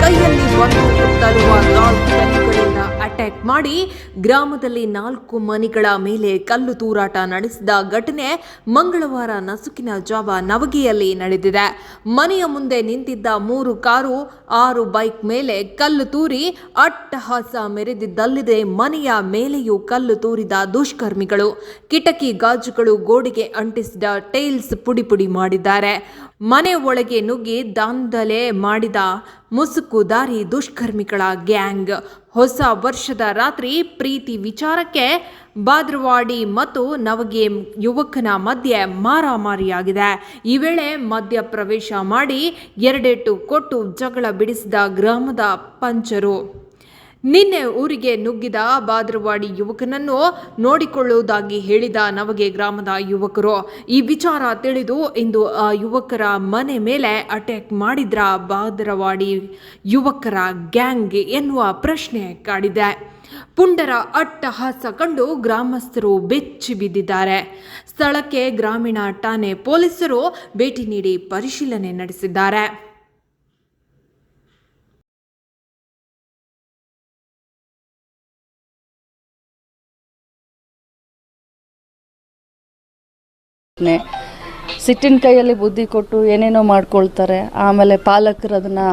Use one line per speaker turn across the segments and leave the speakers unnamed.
ಕೈಯಲ್ಲಿ ತರುವ ನಾಲ್ಕು ಕಲ್ಲುಗಳಿಂದ ಅಟ್ಯಾಕ್ ಮಾಡಿ ಗ್ರಾಮದಲ್ಲಿ ನಾಲ್ಕು ಮನೆಗಳ ಮೇಲೆ ಕಲ್ಲು ತೂರಾಟ ನಡೆಸಿದ ಘಟನೆ ಮಂಗಳವಾರ ನಸುಕಿನ ಜಾವ ನವಗಿಯಲ್ಲಿ ನಡೆದಿದೆ. ಮನೆಯ ಮುಂದೆ ನಿಂತಿದ್ದ ಮೂರು ಕಾರು ಆರು ಬೈಕ್ ಮೇಲೆ ಕಲ್ಲು ತೂರಿ ಅಟ್ಟಹಾಸ ಮೆರೆದಿದ್ದಲ್ಲದೆ. ಮನೆಯ ಮೇಲೆಯೂ ಕಲ್ಲು ತೂರಿದ ದುಷ್ಕರ್ಮಿಗಳು ಕಿಟಕಿ ಗಾಜುಗಳು ಗೋಡೆಗೆ ಅಂಟಿಸಿದ ಟೈಲ್ಸ್ ಪುಡಿ ಪುಡಿ ಮಾಡಿದ್ದಾರೆ. ಮನೆ ಒಳಗೆ ನುಗ್ಗಿ ದಾಂಧಲೆ ಮಾಡಿದ ಮುಸುಕುದಾರಿ ದುಷ್ಕರ್ಮಿಗಳ ಗ್ಯಾಂಗ್. ಹೊಸ ವರ್ಷದ ರಾತ್ರಿ ಪ್ರೀತಿ ವಿಚಾರಕ್ಕೆ ಬಾದ್ರವಾಡಿ ಮತ್ತು ನವಗೆ ಯುವಕನ ಮಧ್ಯೆ ಮಾರಾಮಾರಿಯಾಗಿದೆ. ಈ ವೇಳೆ ಮಧ್ಯ ಪ್ರವೇಶ ಮಾಡಿ ಎರಡೆಟ್ಟು ಕೊಟ್ಟು ಜಗಳ ಬಿಡಿಸಿದ ಗ್ರಾಮದ ಪಂಚರು. ನಿನ್ನೆ ಊರಿಗೆ ನುಗ್ಗಿದ ಬಾದ್ರವಾಡಿ ಯುವಕನನ್ನು ನೋಡಿಕೊಳ್ಳುವುದಾಗಿ ಹೇಳಿದ ನವಗೆ ಗ್ರಾಮದ ಯುವಕರು, ಈ ವಿಚಾರ ತಿಳಿದು ಇಂದು ಆ ಯುವಕರ ಮನೆ ಮೇಲೆ ಅಟ್ಯಾಕ್ ಮಾಡಿದ್ರ ಬಾದ್ರವಾಡಿ ಯುವಕರ ಗ್ಯಾಂಗ್ ಎನ್ನುವ ಪ್ರಶ್ನೆ ಕಾಡಿದೆ. ಪುಂಡರ ಅಟ್ಟಹಾಸ ಕಂಡು ಗ್ರಾಮಸ್ಥರು ಬೆಚ್ಚಿ ಬಿದ್ದಿದ್ದಾರೆ. ಸ್ಥಳಕ್ಕೆ ಗ್ರಾಮೀಣ ಠಾಣೆ ಪೊಲೀಸರು ಭೇಟಿ ನೀಡಿ ಪರಿಶೀಲನೆ ನಡೆಸಿದ್ದಾರೆ.
ಸಿಟ್ಟಿನ ಕೈಯಲ್ಲಿ ಬುದ್ಧಿ ಕೊಟ್ಟು ಏನೇನೋ ಮಾಡ್ಕೊಳ್ತಾರೆ. ಆಮೇಲೆ ಪಾಲಕರು ಅದನ್ನು,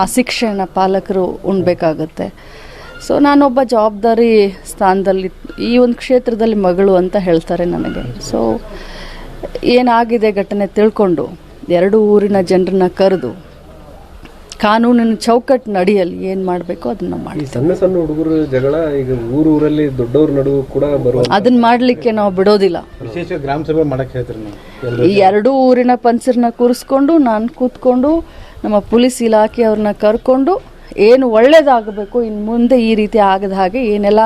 ಆ ಶಿಕ್ಷೆನ ಪಾಲಕರು ಉಣ್ಬೇಕಾಗತ್ತೆ. ಸೊ ನಾನೊಬ್ಬ ಜವಾಬ್ದಾರಿ ಸ್ಥಾನದಲ್ಲಿ, ಈ ಒಂದು ಕ್ಷೇತ್ರದಲ್ಲಿ ಮಗಳು ಅಂತ ಹೇಳ್ತಾರೆ ನನಗೆ. ಸೊ ಏನಾಗಿದೆ ಘಟನೆ ತಿಳ್ಕೊಂಡು, ಎರಡು ಊರಿನ ಜನರನ್ನ ಕರೆದು ಕಾನೂನಿನ ಚೌಕಟ್ಟು ನಡಿಯಲ್ಲಿ ಏನು ಮಾಡಬೇಕು ಅದನ್ನ ಮಾಡಿ
ಸಣ್ಣ ಸಣ್ಣ ಹುಡುಗರ ಜಗಳ ಈಗ ಊರು ಊರಲ್ಲಿ ದೊಡ್ಡವ್ರ ನಡುವೆ ಕೂಡ ಬರುವ
ಅದನ್ನ ಮಾಡಲಿಕ್ಕೆ ನಾವು ಬಿಡೋದಿಲ್ಲ.
ವಿಶೇಷ ಗ್ರಾಮ ಸಭೆ ಮಾಡಕ್ಕೆ ಹೇಳ್ತೀರಿ ನೀವು?
ಈ ಎರಡೂ ಊರಿನ ಪಂಚರನ್ನ ಕೂರಿಸ್ಕೊಂಡು ನಾನು ಕೂತ್ಕೊಂಡು ನಮ್ಮ ಪೊಲೀಸ್ ಇಲಾಖೆ ಅವ್ರನ್ನ ಕರ್ಕೊಂಡು ಏನು ಒಳ್ಳೇದಾಗಬೇಕು ಇನ್ನು ಮುಂದೆ ಈ ರೀತಿ ಆಗದ ಹಾಗೆ ಏನೆಲ್ಲ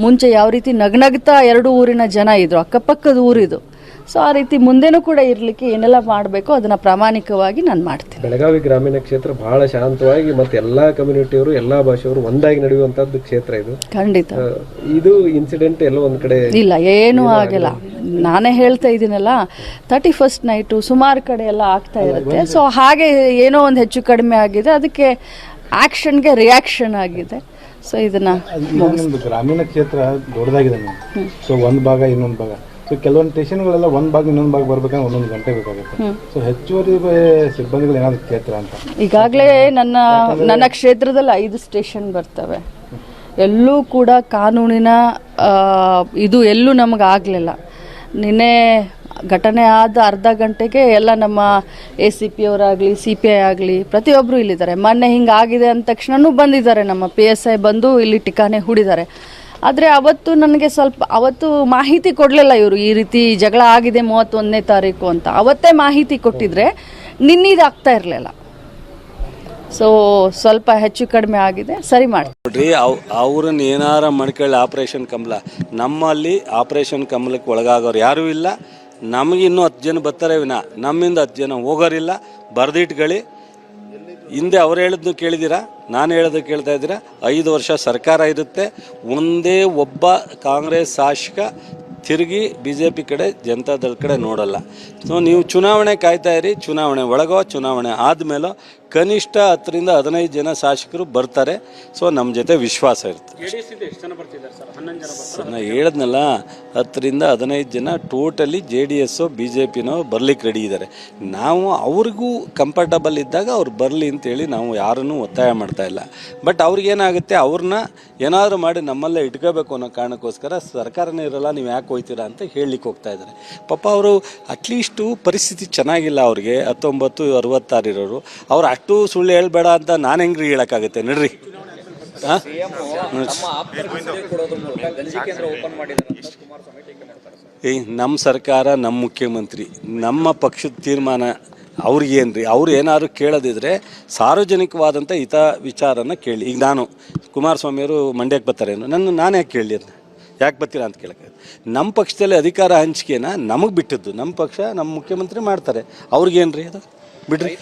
ಮುಂಚೆ ಯಾವ ರೀತಿ ನಗ್ನಗ್ತಾ ಎರಡು ಊರಿನ ಜನ ಇದ್ರು ಅಕ್ಕಪಕ್ಕದ ಊರಿದು ಸೊ ಆ ರೀತಿ ಮುಂದೆನೂ ಕೂಡ ಇರಲಿಕ್ಕೆ ಏನೆಲ್ಲ ಮಾಡಬೇಕು ಅದನ್ನು ಪ್ರಾಮಾಣಿಕವಾಗಿ ನಾನು ಮಾಡ್ತೀನಿ.
ಬೆಳಗಾವಿ ಗ್ರಾಮೀಣ ಕ್ಷೇತ್ರ ಬಹಳ ಶಾಂತವಾಗಿ ಮತ್ತೆ ಎಲ್ಲಾ ಕಮ್ಯುನಿಟಿಯವರು ಎಲ್ಲಾ ಭಾಷೆಯವರು ಒಂದಾಗಿ ನಡೆಯುವಂತದ್ದು ಕ್ಷೇತ್ರ ಇದು.
ಖಂಡಿತ.
ಇದು ಇನ್ಸಿಡೆಂಟ್ ಎಲ್ಲೋ ಒಂದ್ ಕಡೆ
ಇಲ್ಲ ಏನೂ ಆಗಿಲ್ಲ. ನಾನೇ ಹೇಳ್ತಾ ಇದ್ದೀನಲ್ಲ ತರ್ಟಿ ಫಸ್ಟ್ ನೈಟು ಸುಮಾರು ಕಡೆ ಎಲ್ಲ ಆಗ್ತಾ ಇರುತ್ತೆ. ಸೊ ಹಾಗೆ ಏನೋ ಒಂದು ಹೆಚ್ಚು ಕಡಿಮೆ ಆಗಿದೆ. ಅದಕ್ಕೆ ಆಕ್ಷನ್ಗೆ ರಿಯಾಕ್ಷನ್ ಆಗಿದೆ. ಸೊ ಇದನ್ನ
ಗ್ರಾಮೀಣ ಕ್ಷೇತ್ರ ದೊಡ್ಡದಾಗಿದೆ ಸೊ ಒಂದು ಭಾಗ ಇನ್ನೊಂದು ಭಾಗ. ಸೊ ಕೆಲವೊಂದು ಸ್ಟೇಷನ್ಗಳೆಲ್ಲ ಒಂದು ಭಾಗ ಇನ್ನೊಂದು ಭಾಗ ಬರ್ಬೇಕಂದ್ರೆ ಒಂದೊಂದು ಗಂಟೆ ಬೇಕಾಗುತ್ತೆ. ಸೊ ಹೆಚ್ಚುವರಿ ಸಿಬ್ಬಂದಿಗಳು ಏನಾದ್ರು ಕೇಳ್ತಾರ ಅಂತ?
ಈಗಾಗಲೇ ನನ್ನ ನನ್ನ ಕ್ಷೇತ್ರದಲ್ಲಿ ಐದು ಸ್ಟೇಷನ್ ಬರ್ತವೆ. ಎಲ್ಲೂ ಕೂಡ ಕಾನೂನಿನ ಇದು ಎಲ್ಲೂ ನಮಗೆ ಆಗಲಿಲ್ಲ. ನಿನ್ನೆ ಘಟನೆ ಆದ ಅರ್ಧ ಗಂಟೆಗೆ ಎಲ್ಲ ನಮ್ಮ ಎ ಸಿ ಪಿ ಅವರಾಗಲಿ ಸಿ ಪಿ ಐ ಆಗಲಿ ಪ್ರತಿಯೊಬ್ಬರು ಇಲ್ಲಿದ್ದಾರೆ. ಮೊನ್ನೆ ಹಿಂಗೆ ಆಗಿದೆ ಅಂದ ತಕ್ಷಣನೂ ಬಂದಿದ್ದಾರೆ ನಮ್ಮ ಪಿ ಎಸ್ ಐ ಬಂದು ಇಲ್ಲಿ ಟಿಕಾನೆ ಹೂಡಿದ್ದಾರೆ. ಆದರೆ ಅವತ್ತು ನನಗೆ ಸ್ವಲ್ಪ, ಅವತ್ತು ಮಾಹಿತಿ ಕೊಡಲಿಲ್ಲ ಇವರು ಈ ರೀತಿ ಜಗಳ ಆಗಿದೆ ಮೂವತ್ತೊಂದನೇ ತಾರೀಕು ಅಂತ. ಅವತ್ತೇ ಮಾಹಿತಿ ಕೊಟ್ಟಿದ್ರೆ ನಿನ್ನಿದು ಆಗ್ತಾ ಇರಲಿಲ್ಲ. ಸೊ ಸ್ವಲ್ಪ ಹೆಚ್ಚು ಕಡಿಮೆ ಆಗಿದೆ, ಸರಿ ಮಾಡಿ
ನೋಡ್ರಿ, ಅವ್, ಅವ್ರನ್ನ ಏನಾರ ಮಾಡ್ಕೊಳ್ಳಿ, ಆಪರೇಷನ್ ಕಮಲ. ನಮ್ಮಲ್ಲಿ ಆಪರೇಷನ್ ಕಮಲಕ್ಕೆ ಒಳಗಾಗೋರು ಯಾರೂ ಇಲ್ಲ. ನಮಗಿನ್ನೂ ಹತ್ತು ಜನ ಬರ್ತಾರೆ ವಿನ. ನಮ್ಮಿಂದ ಹತ್ತು ಜನ ಹೋಗೋರಿಲ್ಲ. ಬರ್ದಿಟ್ಕೊಳ್ಳಿ. ಹಿಂದೆ ಅವ್ರು ಹೇಳಿದ್ನು ಕೇಳಿದ್ದೀರಾ? ನಾನು ಹೇಳೋದು ಕೇಳ್ತಾ ಇದ್ದೀರಾ, ಐದು ವರ್ಷ ಸರ್ಕಾರ ಇರುತ್ತೆ, ಒಂದೇ ಒಬ್ಬ ಕಾಂಗ್ರೆಸ್ ಶಾಸಕ ತಿರುಗಿ ಬಿ ಜೆ ಪಿ ಕಡೆ ಜನತಾದಳ ಕಡೆ ನೋಡಲ್ಲ. ಸೊ ನೀವು ಚುನಾವಣೆ ಕಾಯ್ತಾ ಇರಿ, ಚುನಾವಣೆ ಒಳಗೋ, ಚುನಾವಣೆ ಆದಮೇಲೋ ಕನಿಷ್ಠ ಹತ್ತರಿಂದ ಹದಿನೈದು ಜನ ಶಾಸಕರು ಬರ್ತಾರೆ. ಸೊ ನಮ್ಮ ಜೊತೆ ವಿಶ್ವಾಸ ಇರುತ್ತೆ. ಸರ್, ನಾ ಹೇಳಿದ್ನಲ್ಲ ಹತ್ತರಿಂದ ಹದಿನೈದು ಜನ totally J D S B J ಪಿನೋ ಬರ್ಲಿಕ್ಕೆ ರೆಡಿ ಇದ್ದಾರೆ ನಾವು ಅವ್ರಿಗೂ ಕಂಫರ್ಟಬಲ್ ಇದ್ದಾಗ ಅವ್ರು ಬರಲಿ ಅಂತೇಳಿ ನಾವು ಯಾರನ್ನೂ ಒತ್ತಾಯ ಮಾಡ್ತಾ ಇಲ್ಲ. ಬಟ್ ಅವ್ರಿಗೇನಾಗುತ್ತೆ ಅವ್ರನ್ನ ಏನಾದರೂ ಮಾಡಿ ನಮ್ಮಲ್ಲೇ ಇಟ್ಕೋಬೇಕು ಅನ್ನೋ ಕಾರಣಕ್ಕೋಸ್ಕರ ಸರ್ಕಾರನೇ ಇರಲ್ಲ ನೀವು ಯಾಕೆ ಹೋಯ್ತೀರಾ ಅಂತ ಹೇಳಲಿಕ್ಕೆ ಹೋಗ್ತಾ ಇದ್ದಾರೆ ಪಾಪ ಅವರು ಅಟ್ಲೀಸ್ಟು ಪರಿಸ್ಥಿತಿ ಚೆನ್ನಾಗಿಲ್ಲ ಅವ್ರಿಗೆ ಹತ್ತೊಂಬತ್ತು ಅರವತ್ತಾರು ಇರೋರು. ಅವ್ರು ಅಷ್ಟು ಸುಳ್ಳು ಹೇಳ್ಬೇಡ ಅಂತ ನಾನು ಹೆಂಗ್ರಿ ಹೇಳೋಕ್ಕಾಗುತ್ತೆ? ನಡ್ರಿ. ಹಾಂ ಏ ನಮ್ಮ ಸರ್ಕಾರ ನಮ್ಮ ಮುಖ್ಯಮಂತ್ರಿ, ನಮ್ಮ ಪಕ್ಷದ ತೀರ್ಮಾನ ಅವ್ರಿಗೇನ್ರಿ? ಅವ್ರು ಏನಾದ್ರು ಕೇಳೋದಿದ್ರೆ ಸಾರ್ವಜನಿಕವಾದಂಥ ಹಿತ ವಿಚಾರನ ಕೇಳಿ. ಈಗ ನಾನು ಕುಮಾರಸ್ವಾಮಿಯವರು ಮಂಡ್ಯಕ್ಕೆ ಬರ್ತಾರೇನು ನನ್ನ ನಾನು ಯಾಕೆ ಕೇಳಲಿ ಅದನ್ನ? ಯಾಕೆ ಬರ್ತೀರಾ ಅಂತ ಕೇಳಕ್ಕೆ ನಮ್ಮ ಪಕ್ಷದಲ್ಲಿ ಅಧಿಕಾರ ಹಂಚಿಕೆನ ನಮಗೆ ಬಿಟ್ಟಿದ್ದು. ನಮ್ಮ ಪಕ್ಷ ನಮ್ಮ ಮುಖ್ಯಮಂತ್ರಿ ಮಾಡ್ತಾರೆ. ಅವ್ರಿಗೇನ್ರಿ ಅದು? ಬಿಡ್ರಿ.